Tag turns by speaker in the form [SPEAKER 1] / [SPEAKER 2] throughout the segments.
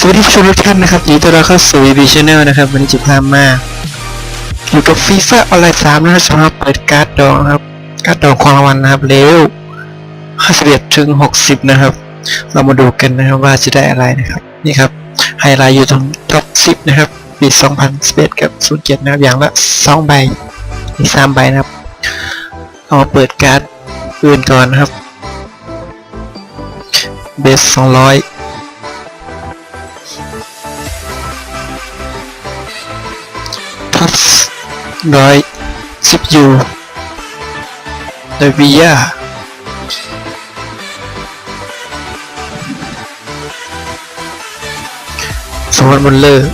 [SPEAKER 1] สวัสดีผู้ชมทุกท่านนะครับยินดีต้อนรับเข้าสู่ VB Channel นะครับ วันนี้จะพามาอยู่กับฟีฟ่าออนไลน์3นะครับสำหรับเปิดการ์ดดองนะครับ การ์ดดองความรางวัลนะครับเร็ว51ถึง60 นะครับ เรามาดูกันนะครับว่าจะได้อะไรนะครับ นี่ครับ ไฮไลท์อยู่ตรงท็อป10 นะครับ ปี 2011 กับ 07 นะครับ อย่างละ 2 ใบมี3ใบนะครับ เอามาเปิดการ์ดอื่นก่อนนะครับ เบส200 ทัสร้อยสิบยูเดวิยาสวัติมุลเลอร์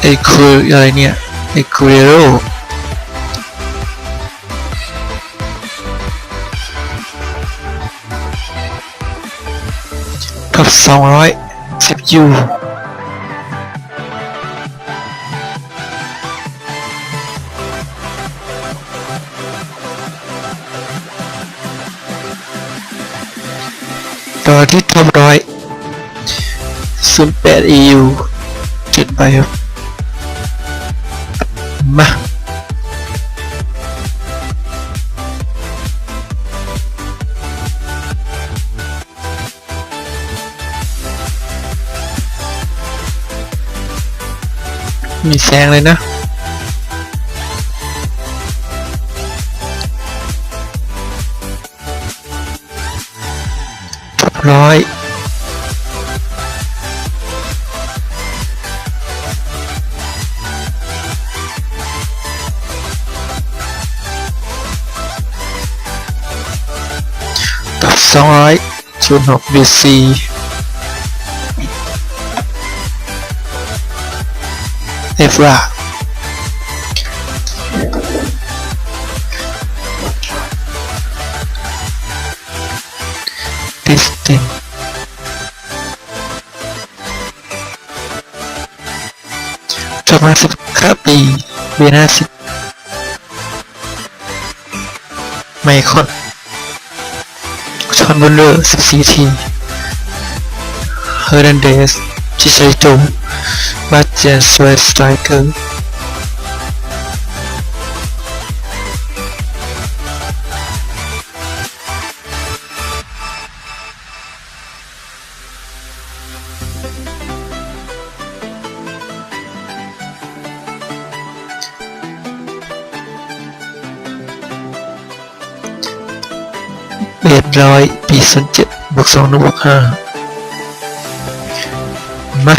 [SPEAKER 1] ไอคูอะไรเนี่ยไอคูเรโรกับสองร้อยสิบยู ต่อที่ทอปร้อยศูนย์แปด EU จุดไปครับมามีแซงเลยนะ ร้อยกับสองร้อยศูนย์หก BC เอฟรา ดิสตินจบมาสิบครับปีเบียนาสิบไมคอนชอนบุลเลอร์14ทีเฮอร์นันเดสชิชัยโจบาเจนสเวสไตรเกอร์ เรียบร้อยปีศูนย์เจ็ดบวกสองบวกห้ามา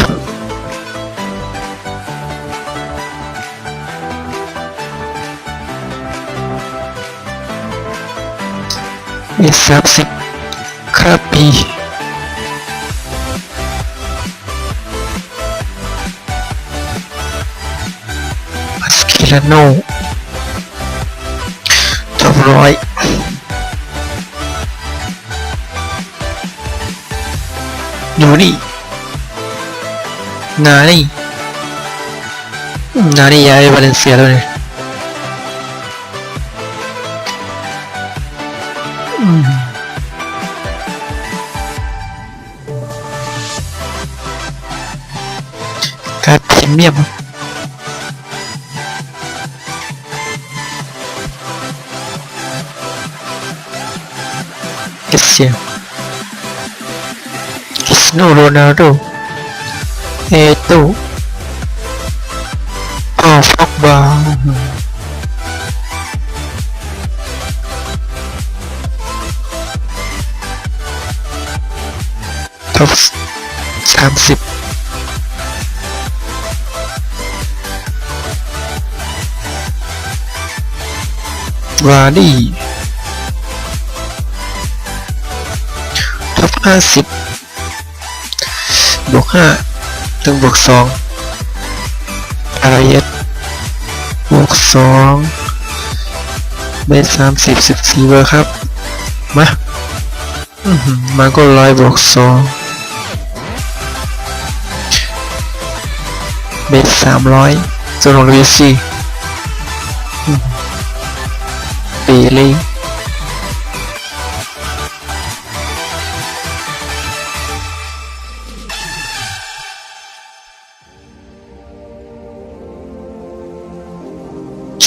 [SPEAKER 1] เอสามสิบคาปีมาสกิลาโนจบร้อย อยู่นี่นานี่นานี่ย้ายไปวา Cristiano Ronaldo Eto Paul Pogba ท็อปสามสิ บวาดี้ท็อปห้าสิบบวกห้าถึงบวกสองอะไรเอ็ดบวกสองเบสสามสิบสิบสี่เบอร์ครับ มามาก็ร้อยบวกสองเบสสามร้อยส่วนของลูอิซี่ปีลีเ e ส e ามสิบคาปีเบสสามร้อยส่วนของ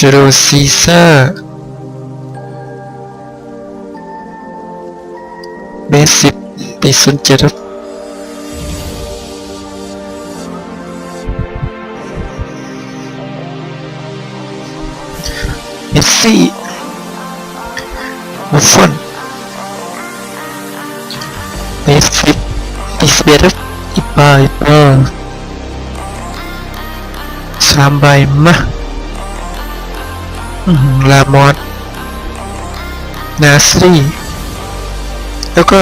[SPEAKER 1] จูโรซีซ่าเบสิบปีศูน ลามอสนาสรีแล้วก็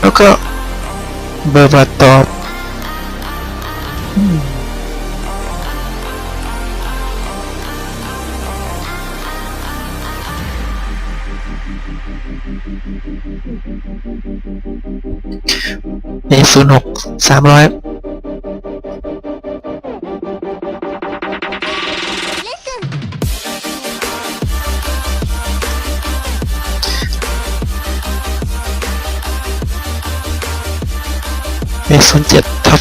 [SPEAKER 1] แล้วก็เบอร์บาตอบอืมเอศูนย์หกสามร้อย เอศูนย์เจ็ดท็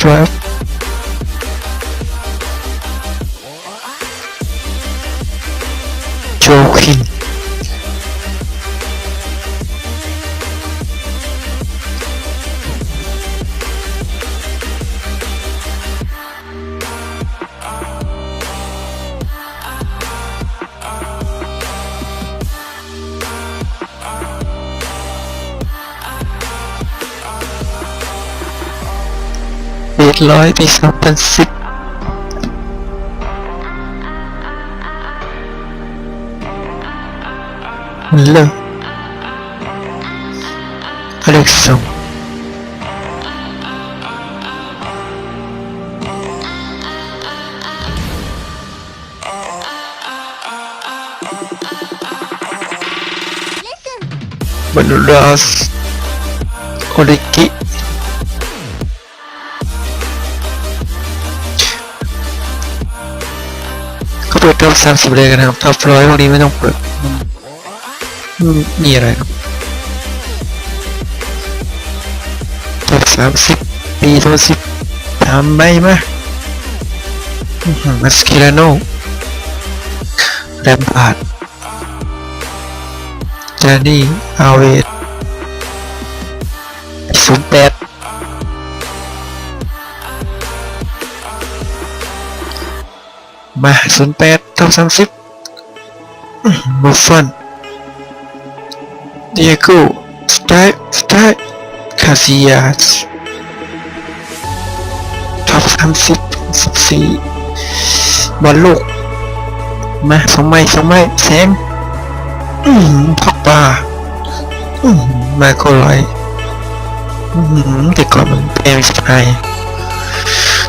[SPEAKER 1] อปร้อยโจคิงเท็อปสามสิบเลยกันนะครับท็อปร้อยพวกนี้ไม่ต้องเปิดมีอะไรครับท็อปสามสิบปีท็อปสิบทำไม่มามัสคิลาโนแรมพาร์ดจานี่อาเวดศูนย์แปดมาศูนย์แปด ท็อปสามสิบบุฟฟอนเดียโก้สไตล์สไตล์คาซิยาสท็อปสามสิบสิบสี่บอลลูกมาสองไม้สองไม้แสงอืมพักปลามาโคลอยอืมติดกรอบมันแพงสิบไฮ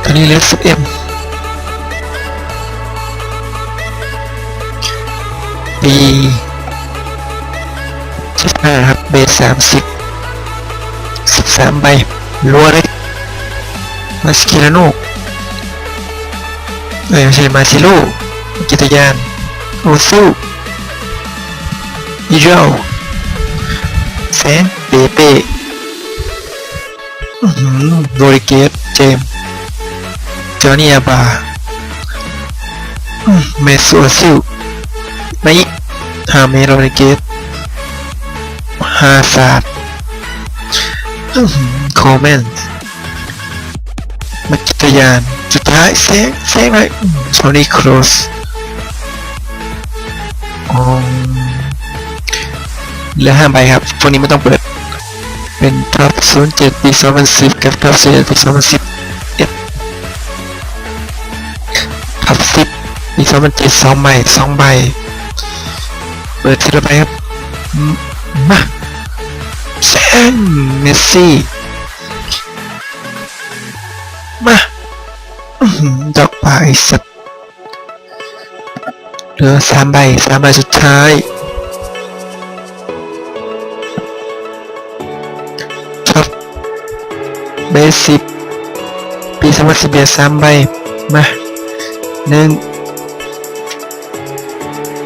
[SPEAKER 1] ตอนนี้เหลือสิบเอ็ม ปีสิบห้าครับเบสสามสิบสิบสามใบรัวเลยมาสกิลาโนเอ้ยไม่ใช่มาซิโลกิตยานโอซูอีโร่แซนเปเป้อื้อหือโรริเกตเจมจอนี่อาบาอืมเมสูซิลไม่ ฮาเมโรนิเกตฮาซาดโคเมนมักิตยานสุดท้ายแซงแซงเลยโซนี่ครอสอ๋อเหลือห้าใบครับ พวกนี้ไม่ต้องเปิด เป็นท็อป07ปี2010 กับท็อป11ปี2010เอ็ดท็อป10ปี2007สองใบสองใบ เปิดทีละใบครับ มาแซนเมสซี่ มาอื้อหือดอกปลาไอสัตว์เหลือสามใบสามใบสุดท้ายครับเบสิกปีสองพันสิบเอ็ดสามใบ มาหนึ่ง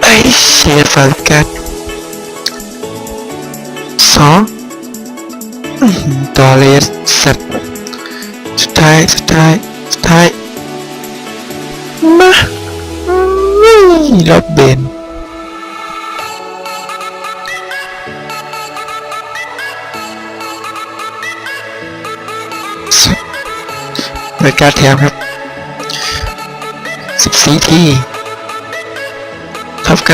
[SPEAKER 1] ไอ เชฟากัสสองอื้อหือตอเลสัตสุดท้ายสุดท้ายสุดท้ายมาอืมรถเบนเปิดการแถมครับ 14 ที่ ท็อป90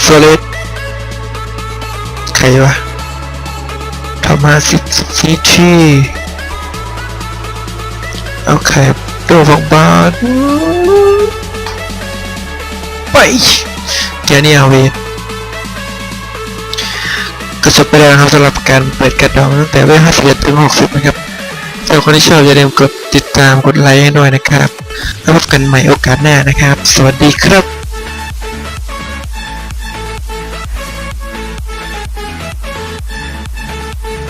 [SPEAKER 1] โซเลสใครวะทำมาสิบสี่ที่โอเคโดบังบาทไปเดี๋ยวนี้เอาเวทก็จบไปแล้วนะครับสำหรับการเปิดกระดองตั้งแต่เวลา51ถึง60นะครับ สำหรับคนที่ชอบอย่าลืมกดติดตามกดไลค์ให้ด้วยนะครับแล้วพบกันใหม่โอกาสหน้านะครับ สวัสดีครับ